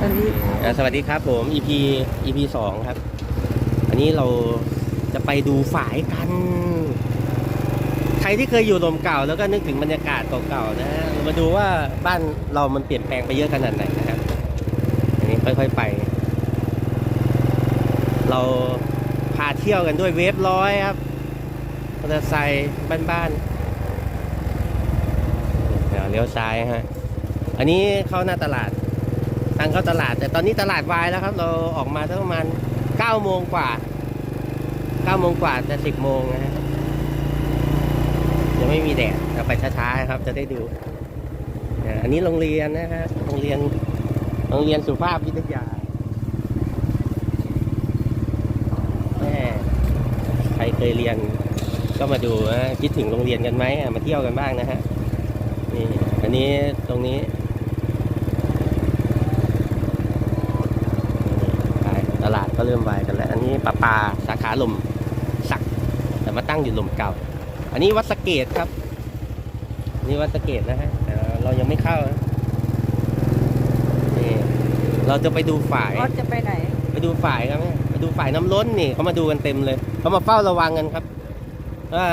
ตอนนี้อ่าสวัสดีครับผม EP EP สองครับ อันนี้เราจะไปดูฝายกัน ใครที่เคยอยู่ลมเก่า แล้วก็นึกถึงบรรยากาศเก่าๆนะฮะเรามาดูว่าบ้านเรามันเปลี่ยนแปลงไปเยอะขนาดไหนนะครับ อันนี้ค่อยๆไป เราพาเที่ยวกันด้วยเวฟร้อยครับมอเตอร์ไซค์บ้านๆเดี๋ยวเลี้ยวซ้ายฮะ อันนี้เข้าหน้าตลาด ทางเข้าตลาด แต่ตอนนี้ตลาดวายแล้วครับ เราออกมาตั้งประมาณ9โมงกว่า9โมงกว่าแต่10โมงนะฮะยังไม่มีแดดเราไปช้าๆครับ จะได้ดูอันนี้โรงเรียนนะฮะโรงเรียนโรงเรียนสุภาพวิทยาแม่ใครเคยเรียนก็มาดูนะคิดถึงโรงเรียนกันไหมมาเที่ยวกันบ้างนะฮะนี่อันนี้ตรงนี้ ขายตลาด ก็เริ่มวายกันแล้ว อันนี้ปลาปลาสาขาลมสัก แต่มาตั้งอยู่ลมเก่า อันนี้วัดสะเกตครับ นี่วัดสะเกตนะฮะแต่เรายังไม่เข้านะนี่เราจะไปดูฝ่ายรถจะไปไหน ไปดูฝ่ายครับแม่ไปดูฝ่ายน้ำล้นนี่เขามาดูกันเต็มเลยเขามาเฝ้าระวังกันครับว่า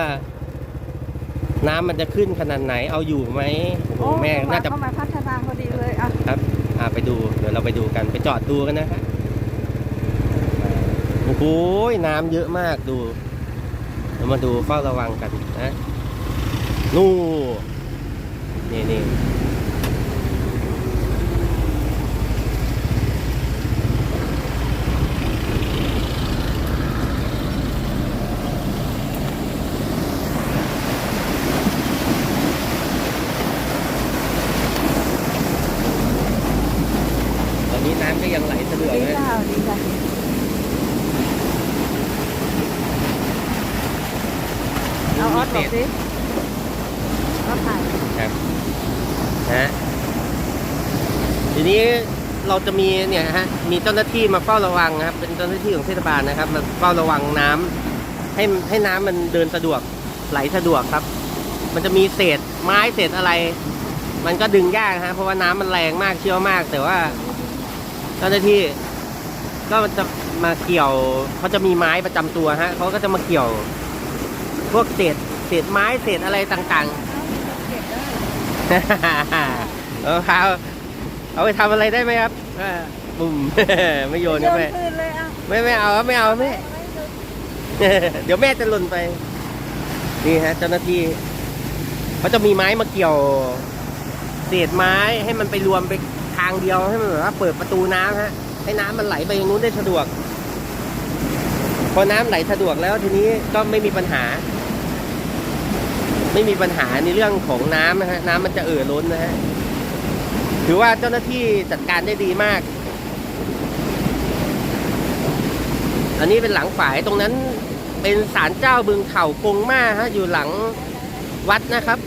น้ำมันจะขึ้นขนาดไหนเอาอยู่ไหมโอ้โหแม่น่าจะเข้ามาพัฒนาพอดีเลยอะครับ อ่าไปดูเดี๋ยวเราไปดูกันไปจอดดูกันนะฮะ โอ้โหน้ำเยอะมากดูเรามาดูเฝ้าระวังกันนะนู่นี่นี่ตอนนี้น้ำก็ยังไหลสะดวกดีค่ะดีค่ะ เอาออสบอกสิก็ถ่ายครับนะฮะทีนี้เราจะมีเนี่ยฮะมีเจ้าหน้าที่มาเฝ้าระวังนะครับ เป็นเจ้าหน้าที่ของเทศบาลนะครับมาเฝ้าระวังน้ำให้ให้น้ำมันเดินสะดวกไหลสะดวกครับ มันจะมีเศษไม้เศษอะไร มันก็ดึงยากฮะเพราะว่าน้ำมันแรงมากเชี่ยวมาก แต่ว่า เจ้าหน้าที่ ก็จะมาเกี่ยวเขาจะมีไม้ประจำตัวฮะเขาก็จะมาเกี่ยว พวกเศษ เศษไม้เศษอะไรต่างๆเอาครับเอาไปทำอะไรได้ไหมครับอ่าบุ่มไม่โยนโยครับนแม่คืนเลยอะไม่ไม่เอาครับไม่เอาแม่เดี๋ยวแม่จะหล่นไป นี่ฮะ เจ้าหน้าที่เขาจะมีไม้มาเกี่ยว เศษไม้ให้มันไปรวมไปทางเดียวให้มันแบบว่าเปิดประตูน้ำฮะ ให้น้ำมันไหลไปตรงนู้นได้สะดวก พอน้ำไหลสะดวกแล้วทีนี้ก็ไม่มีปัญหา ไม่มีปัญหาในเรื่องของน้ำนะฮะน้ำมันจะเอ่อล้นนะฮะถือว่าเจ้าหน้าที่จัดการได้ดีมาก อันนี้เป็นหลังฝายตรงนั้นเป็นศาลเจ้าบึงเข่ากงมาฮะอยู่หลังวัดนะครับ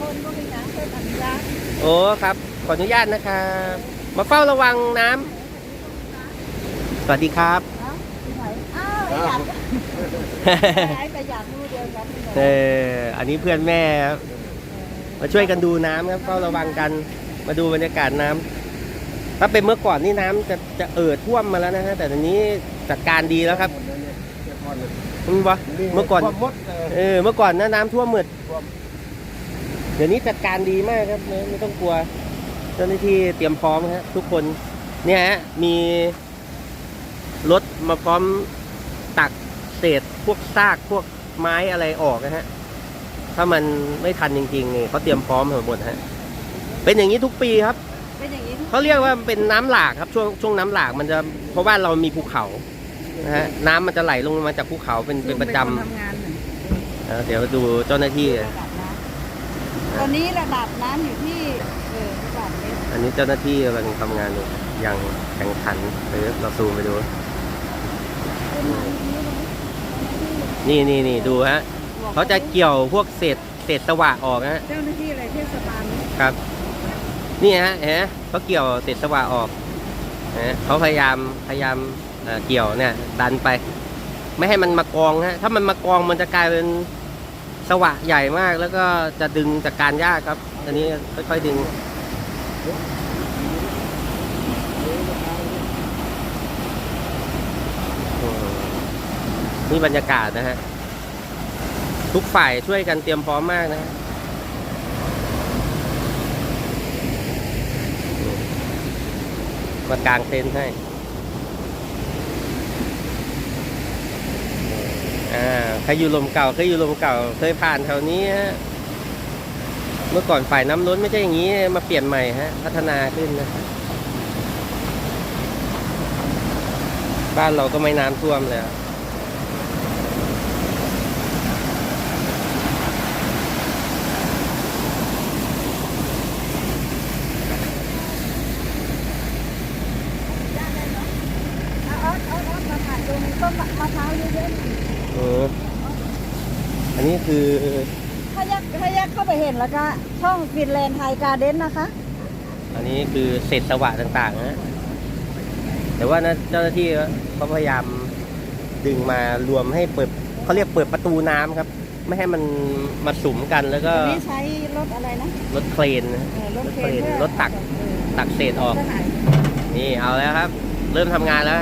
โอ้ครับ ขออนุญาตนะครับ มาเฝ้าระวังน้ำสวัสดีครับ เอ้าที่ไหนอ้าวไอ้หยัด ไอ้ประหยัดนู่นเดียวกันเอออันนี้เพื่อนแม่ครับมาช่วยกันดูน้ำครับเฝ้าระวังกันมาดูบรรยากาศน้ำถ้าเป็นเมื่อก่อนนี่น้ำจะจะเอ่อท่วมมาแล้วนะฮะแต่ตอนนี้จัดการดีแล้วครับคุณวะเมื่อก่อนเออเมื่อก่อนนะน้ำท่วมหมดเดี๋ยวนี้จัดการดีมากครับไม่ต้องกลัวเจ้าหน้าที่เตรียมพร้อมฮะทุกคนเนี่ยฮะมีรถมาพร้อม เศษพวกซากพวกไม้อะไรออกนะฮะ ถ้ามันไม่ทันจริงๆนี่เขาเตรียมพร้อมหมดฮะ เป็นอย่างนี้ทุกปีครับ เป็นอย่างนี้เขาเรียกว่าเป็นน้ำหลากครับช่วงช่วงน้ำหลากมันจะเพราะว่าเรามีภูเขานะฮะน้ำมันจะไหลลงมาจากภูเขาเป็นเป็นประจำทำงานหนึ่งเออเดี๋ยวดูเจ้าหน้าที่ ระดับน้ำตอนนี้ระดับน้ำอยู่ที่เออระดับเมตรอันนี้เจ้าหน้าที่กำลังทำงานอยู่อย่างแข่งขันเดี๋ยวเราซูมไปดูนี่ นี่นี่ดูฮะเขาจะเกี่ยวพวกเศษเศษสวะออกนะฮะเจ้าหน้าที่อะไรเทศบาลไหมครับ นี่ฮะเห็นไหมเขาเกี่ยวเศษสวะออกนะเขาพยายามพยายามเอ่อเกี่ยวเนี่ยดันไป ไม่ให้มันมากองฮะถ้ามันมากองมันจะกลายเป็นสวะใหญ่มาก แล้วก็จะดึงจากการยากครับ อันนี้ค่อยๆดึง นี่บรรยากาศนะฮะ ทุกฝ่ายช่วยกันเตรียมพร้อมมากนะมากางเต็นท์ให้ อ่าใครอยู่ลมเก่าเคยอยู่ลมเก่า เคยผ่านแถวนี้ฮะ เมื่อก่อนฝ่ายน้ำล้นไม่ใช่อย่างนี้ มาเปลี่ยนใหม่ฮะ พัฒนาขึ้นนะ บ้านเราก็ไม่น้ำท่วมเลยอะ เอาเอาเอาเอามาถ่ายตรงต้นมะพร้าวเยอะๆหน่อย เอออันนี้ คือถ้ายักถ้ายักเข้าไปเห็นแล้วก็ ช่องฟินแลนด์ไทยการ์เด้นนะคะ อันนี้คือเศษสวะต่างๆนะแต่ว่านะเจ้าหน้าที่เขาพยายามดึงมารวมให้เปิดเขาเรียกเปิดประตูน้ำครับ ไม่ให้มันมาสุมกันแล้วก็อันนี้ใช้รถอะไรนะรถเครนนะเออรถเครรถเครนนพื่อรถตักเออตักเศษออกเท่าไหร่นี่เอาแล้วครับ เริ่มทำงานแล้ว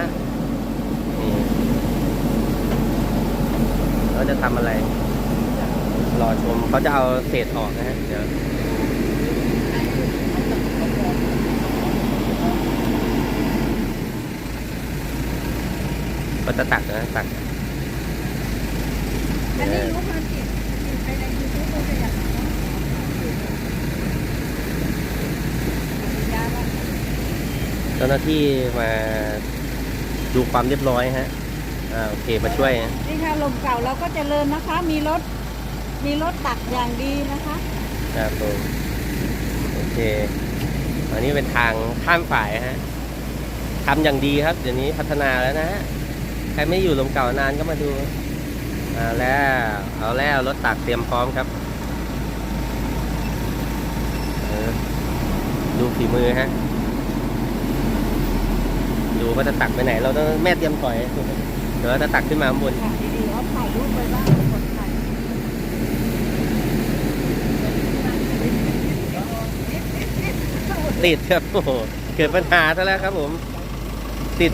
นี่เขาจะทำอะไร รอชมเขาจะเอาเศษออกนะฮะเดี๋ยวก็จะตักนะตักอันนี้รู้ความจริงไปในยูทูบก็จะอยากเจ้าหน้าที่มาดูความเรียบร้อยฮะ อ่าโอเคมาช่วยฮะนี่ค่ะลมเก่าเราก็จเจริญนะคะ มีรถ มีรถตักอย่างดีนะคะครับผมโอเค อันนี้เป็นทางข้ามฝ่ายฮะทำอย่างดีครับ เดี๋ยวนี้พัฒนาแล้วนะฮะใครไม่อยู่ลมเก่านานก็มาดูมาแล้วเอาแล้วรถตักเตรียมพร้อมครับดูฝีมือฮะดูว่าจะตักไปไหน เราต้องแม่เตรียมต่อย เดี๋ยวจะตักขึ้นมาข้างบน ค่ะดีๆเอาถ่ายรูปไปบ้างกดถ่าย ติดครับโอ้โหเกิดปัญหาซะแล้วครับผม ติด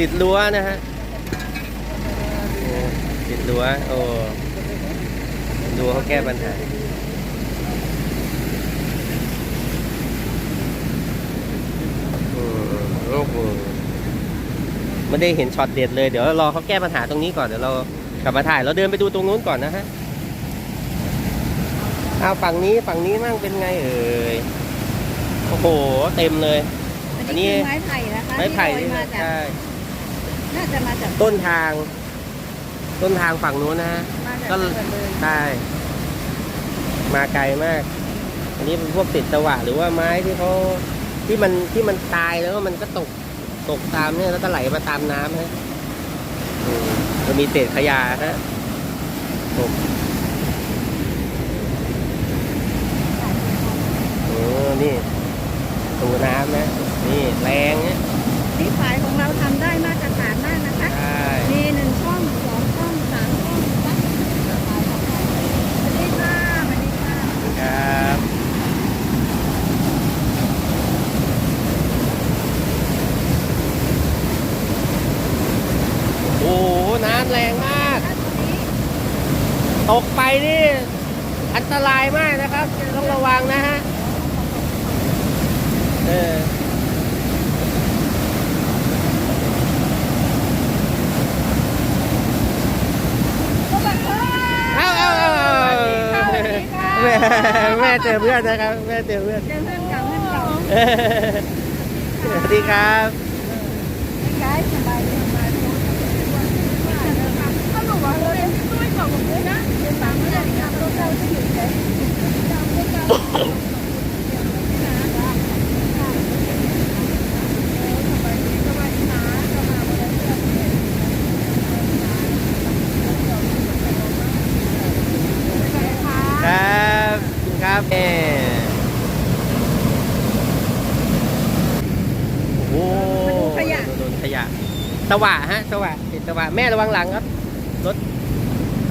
ติดรั้วนะฮะติดรั้วโอ้ดูเขาแก้ปัญหาอืมโอ้โหไม่ได้เห็นช็อตเด็ดเลย เดี๋ยวรอเขาแก้ปัญหาตรงนี้ก่อน เดี๋ยวเรากลับมาถ่าย เราเดินไปดูตรงนู้นก่อนนะฮะ เอาฝั่งนี้ฝั่งนี้มั่งเป็นไงเอ่ย อ้โห เต็มเลย อัอันนนี้นี้คือไม้ไผ่นะคะไม้ไผ่ที่นี่ลอยมาจาก ใช่น่าจะมาจากต้นทาง ต้นทางฝั่งนู้นนะฮะ มาจากก็ จังหวัดเลยใช่มาไกลมาก อันนี้เป็นพวกติดสวะหรือว่าไม้ที่เขาที่มันที่มันตายแล้วมันก็ตกตกตามเนี่ยแล้วก็ไหลมาตามน้ำฮะอืมจะมีเศษขยะฮะตกโอ้นี่ตูน้ำนะ นี่แรงเนี่ย ที่ขายของเราทำได้มาตรฐานมากนะคะ ใช่ มีหนึ่งช่องสองช่องสามช่องนะขายของเราสวัสดีค่ะสวัสดีค่ะ ครับโอ้โหน้ำแรงมาก ตกไปนี่ อันตรายมากนะครับ ต้องระวังนะฮะ เออ เอาเอาเอาเอา แม่แม่เจอเพื่อนนะครับ แม่เจอเพื่อน เจอเพื่อนเก่าเพื่อนเก่าสวัสดีครับย้ายสบายสบายถ้าหนูว่าเราเรียนที่ด้วยกับผมด้วยนะเรียนตามไม่ได้นะเราเราจะอยู่เฉย ครับครับแม่โอ้โหโดนขยะ ส ว่ะฮะสว่ะติดสว่ะแม่ระวังหลังครับรถ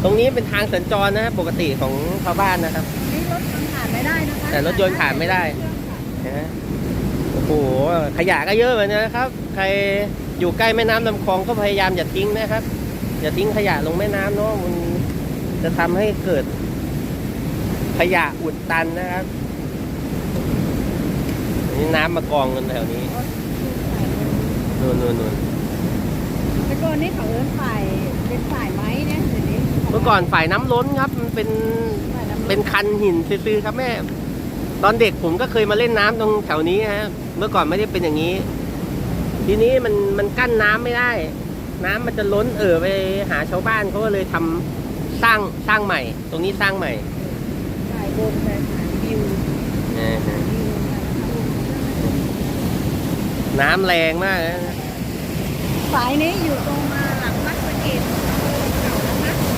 ตรงนี้เป็นทางสัญจรนะฮะปกติของชาวบ้านนะครับ นี่รถมันผ่านไม่ได้นะคะแต่รถยนต์ผ่านไม่ได้ นะฮะโอ้โหขยะก็เยอะเหมือนกันนะครับ ใครอยู่ใกล้แม่น้ำลำคลองก็พยายามอย่าทิ้งนะครับ อย่าทิ้งขยะลงแม่น้ำเนาะมันจะทำให้เกิด ขยะอุดตันนะครับนี่น้ำมากองกันแถวนี้นู่นนู่นนู่น แต่ก่อนนี่เขาเอิ้นฝ่ายเป็นฝ่ายไม้เนี่ยเดี๋ยวนี้เมื่อก่อนฝ่ายน้ำล้นครับ มันเป็นฝ่ายำร้เป็นคันหินซื่อๆครับแม่ ตอนเด็กผมก็เคยมาเล่นน้ำตรงแถวนี้ฮะ เมื่อก่อนไม่ได้เป็นอย่างนี้ ทีนี้มันมันกั้นน้ำไม่ได้ น้ำมันจะล้นเอ่อไปหาชาวบ้านเขาก็เลยทำสร้างสร้างใหม่ ตรงนี้สร้างใหม่ฝ่ายบนแต่ฝ่ายวิวนะฮะวิวมาแล้ว น้ำแรงมากนะ ฝ่ายนี้อยู่ตรงมาหลังวัสะเก็ดเก่านะคะ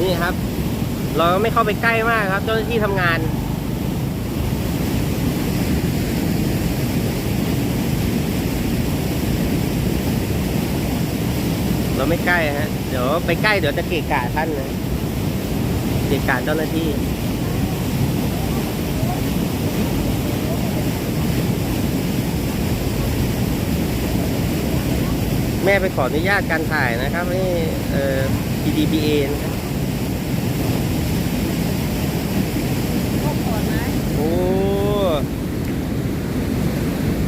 นี่ครับ เราไม่เข้าไปใกล้มากครับ เจ้าหน้าที่ทำงานเราไม่ใกล้ฮะ เดี๋ยวไปใกล้เดี๋ยวจะเกะกะท่านนะ เกะกะเจ้าหน้าที่แม่ไปขออนุญาตการถ่ายนะครับนี่เอ่อ PDPA นะครับพวกขอนไม้โอ้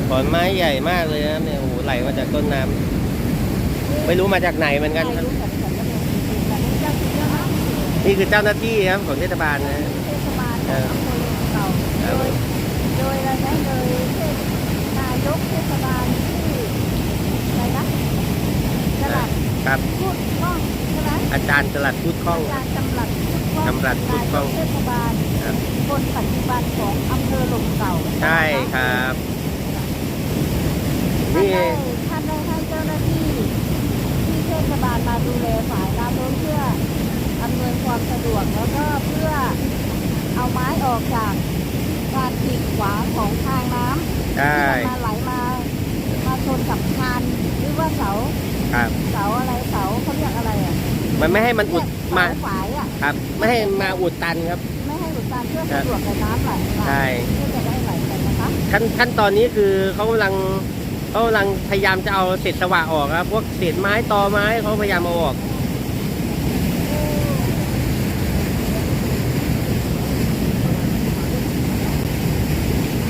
ขอนไม้ใหญ่มากเลยนะเนี่ยโอ้โหไหลมาจากต้นน้ำไม่รู้มาจากไหนเหมือนกันครับ นี่คือเจ้าหน้าที่ครับของเทศบาลนะ เทศบาลของอำเภอเก่าโดยโดยอะไรนะโดยเทศนายกเทศบาลที่อะไรนะจลัดครับ พูดคล่องใช่ไหมอาจารย์จลัดพูดคล่อง อาจารย์จำรัดพูดคล่องจำรัดพูดคล่องนายกเทศบาลครับ คนปัจจุบันของอำเภอหลมเก่าใช่ครับ นี่ ท่านได้ให้เจ้าหน้าที่ที่เทศบาลมาดูแลฝ่ายน้ำล้นเพื่ออำนวย ความสะดวกแล้วก็เพื่อเอาไม้ออกจากการขีดขวางของทางน้ำใช่ ที่มันมาไหลมามาชนกับคานหรือว่าเสาครับ เสาอะไรเสาเขาเรียกอะไรอะมันไม่ให้มันอุดเนี่ยมาเสาฝายอะครับ ไม่ให้มาอุดตันครับ ไม่ให้อุดตันเพื่อสะดวกในน้ำไหลมาใช่ เพื่อจะได้ไหลไปนะคะขั้นขั้นตอนนี้คือเขากำลังเขากำลังพยายามจะเอาเศษสวะออกครับ พวกเศษไม้ตอไม้เขาพยายามเอาออก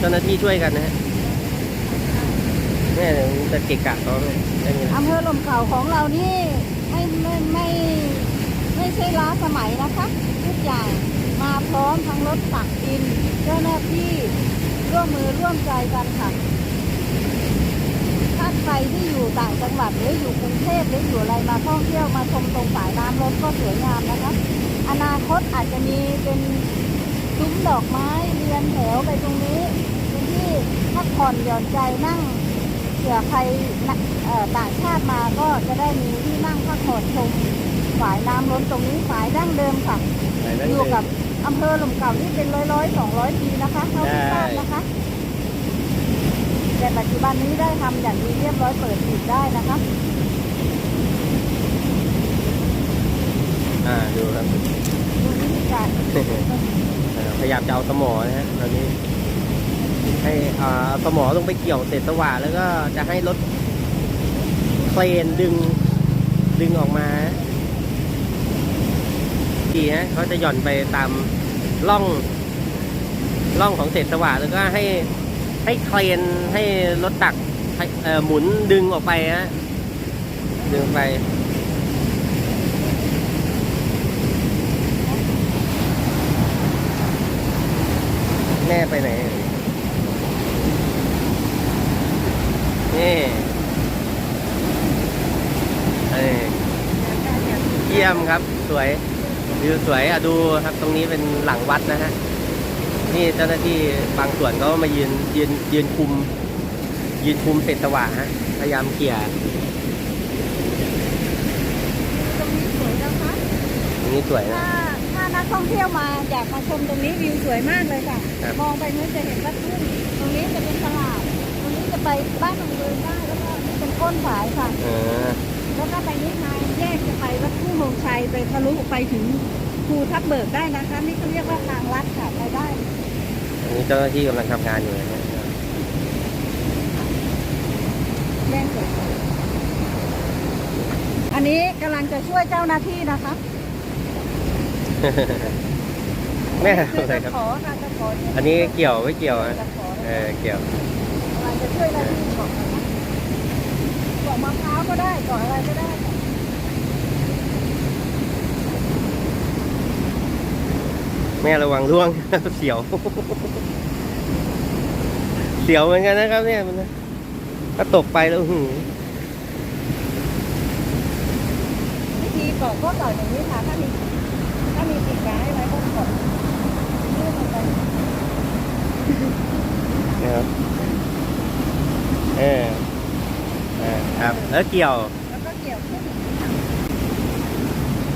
เจ้าหน้าที่ช่วยกันนะฮะแม่จะเกะกะเขาเลยได้ไงล่ะอำเภอลมเก่าของเรานี่ไม่ไม่ไม่ไม่ใช่ล้าสมัยนะคะทุกอย่างมาพร้อมทั้งรถตักดิน เจ้าหน้าที่ร่วมมือร่วมใจกันค่ะถ้าใครที่อยู่ต่างจังหวัดหรืออยู่กรุงเทพหรืออยู่อะไรมาท่องเที่ยวมาชมตรงสายน้ำรถก็สวยงามนะคะ อนาคตอาจจะมีเป็นซุ้มดอกไม้เรียนแถวไปตรงนี้ พักผ่อนหย่อนใจนั่งเผื่อใครนะเอ่อต่างชาติมาก็จะได้มีที่นั่งพักผ่อนชมฝายน้ำล้นตรงนี้ฝายดั้งเดิมค่ะไหนนั่นอยู่เลยกับอำเภอหลุมเก่าที่เป็นร้อยร้อยสองร้อยปีนะคะเท่าที่ทราบนะคะ แต่ปัจจุบันนี้ได้ทำอย่างดีเรียบร้อยเปิดปิดได้นะคะอ่าดูครับดูวิธีการเอ่อพยายามจะเอาสมอนะฮะตอนนี้ ให้สมอลงไปเกี่ยวเศษสว่านแล้วก็จะให้รถเครนดึงดึงออกมาดีฮะเขาจะหย่อนไปตามร่องร่องของเศษสว่านแล้วก็ให้ให้เครนให้รถตักให้หมุนดึงออกไปฮะดึงไปแม่ไปไหน นี่เอ้ยเยี่ยมครับสวยวิวสวยอะดูครับตรงนี้เป็นหลังวัดนะฮะนี่เจ้าหน้าที่บางส่วนก็มายืนยืนยืนคุม ยืนคุมเศษสว่างฮะพยายามเขี่ยตรงนี้สวยนะคะตรงนี้สวยนะถ้าถ้านักท่องเที่ยวมาอยากมาชมตรงนี้วิวสวยมากเลยค่ะครับมองไปนู้นจะเห็นวัดทุ่งตรงนี้จะเป็นตลาดตรงนี้จะ ไปบ้านหนองเดินได้แล้วก็นี่เป็นก้นฝายค่ะ เออแล้วก็ไปนิดทางแยกจะไปวัดทุ่งโฮงชัยไปทะลุไปถึงภูทับเบิกได้นะคะ นี่เขาเรียกว่าทางลัดค่ะไปได้ อันนี้จะจ้าหน้าที่กำลังทำงานอยู่นะแย่งสวยอันนี้กำลังจะช่วยเจ้าหน้าที่นะคะแม่คืออะไรจะครับขอค่ะจะขอที่อันนี้เกี่ยวไม่เกี่ยวนะจะขอ เออเกี่ยวกำลัง จะช่วยหน้าที่บอกนะคะเกมะพร้าวก็ได้เกาะอะไรก็ได้แม่ระวังร่วง เสียว เสียวเหมือนกันนะครับ เนี่ยมันถ้าตกไปแล้วหืวิธีเกก็เกาะอย่างนี้ค่ะถ้ามีถ้ามีกิ่งไม้อะไรก็เกาะยื่นลงไปนะครับ เออเออครับแล้วเกี่ยวแล้วก็เกี่ยวขึ้น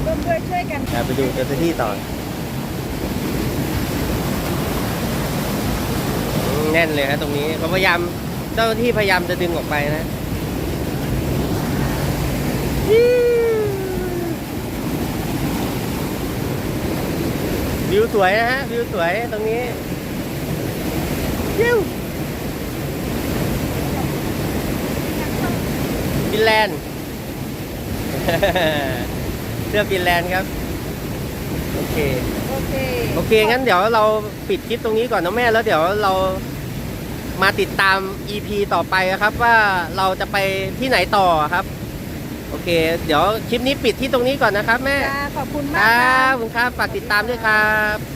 ร่วมด้วยช่วยกันอะไปดูเจ้าหน้าที่ต่ออืมแน่นเลยฮะตรงนี้เขาพยายามเจ้าหน้าที่พยายามจะดึงออกไปนะวิวสวยนะฮะวิวสวยตรงนี้วิว ฟินแลนด์ เสื้อฟินแลนด์ครับ โอเค โอเค โอเค งั้นเดี๋ยวเราปิดคลิปตรงนี้ก่อนนะแม่ แล้วเดี๋ยวเรามาติดตาม EP ต่อไปนะครับ ว่าเราจะไปที่ไหนต่อครับ โอเค เดี๋ยวคลิปนี้ปิดที่ตรงนี้ก่อนนะครับ แม่ จ้าขอบคุณคมากรัค่ะ บขอบคุณครับ ฝากติดตามด้วยครับ